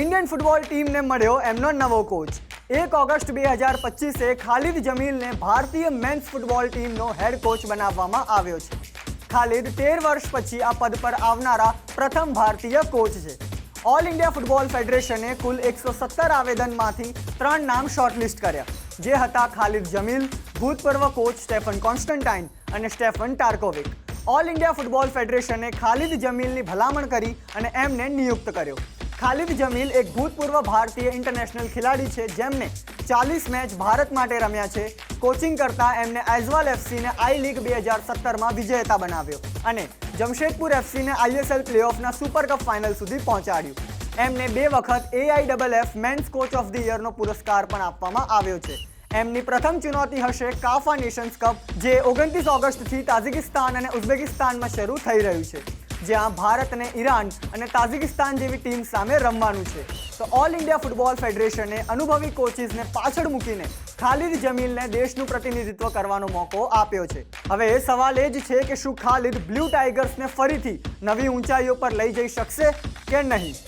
Indian football ટીમને મળ્યો એમનો નવો કોચ એક ઓગસ્ટ બે હજાર પચીસે ખાલિદ જમીલને ભારતીય મેન્સ ફૂટબોલ ટીમનો હેડ કોચ બનાવવામાં આવ્યો છે. ખાલિદ તેર વર્ષ પછી આ પદ પર આવનારા પ્રથમ ભારતીય કોચ છે. ઓલ ઇન્ડિયા ફૂટબોલ ફેડરેશને કુલ એકસો સત્તર આવેદનમાંથી ત્રણ નામ શોર્ટલિસ્ટ કર્યા, જે હતા ખાલિદ જમીલ, ભૂતપૂર્વ કોચ સ્ટેફન કોન્સ્ટન્ટાઇન અને Stephen Tarkovic. All India Football ફેડરેશને Khalid જમીલની ભલામણ કરી અને એમને નિયુક્ત કર્યો. ખાલિદ જમીલ એક ભૂતપૂર્વ ભારતીય ઇન્ટરનેશનલ ખેલાડી છે. જેમને ચાલીસ મેચ ભારત માટે રમ્યા છે. કોચિંગ કરતા એમને આઇઝવાલ એફસીને આઈ લીગ બે હજાર સત્તરમાં વિજેતા બનાવ્યો અને જમશેદપુર એફસીને આઈએસએલ પ્લેઓફના સુપર કપ ફાઇનલ સુધી પહોંચાડ્યું. એમને બે વખત AI double F men's coach of the યરનો પુરસ્કાર પણ આપવામાં આવ્યો છે. એમની પ્રથમ ચુનૌતી હશે કાફા નેશન્સ કપ જે ઓગણત્રીસ ઓગસ્ટથી તાઝિકિસ્તાન અને ઉઝબેકિસ્તાનમાં શરૂ થઈ રહ્યું છે. જ્યાં ભારત અને ઈરાન અને તાઝિકિસ્તાન જેવી ટીમ સામે રમવાનું છે. તો ઓલ ઇન્ડિયા ફૂટબોલ ફેડરેશને અનુભવી કોચિસને પાછળ મૂકીને ખાલિદ જમીલને દેશનું પ્રતિનિધિત્વ કરવાનો મોકો આપ્યો છે. હવે સવાલ એ જ છે કે શું ખાલિદ બ્લુ ટાઈગર્સને ફરીથી નવી ઊંચાઈઓ પર લઈ જઈ શકશે કે નહીં?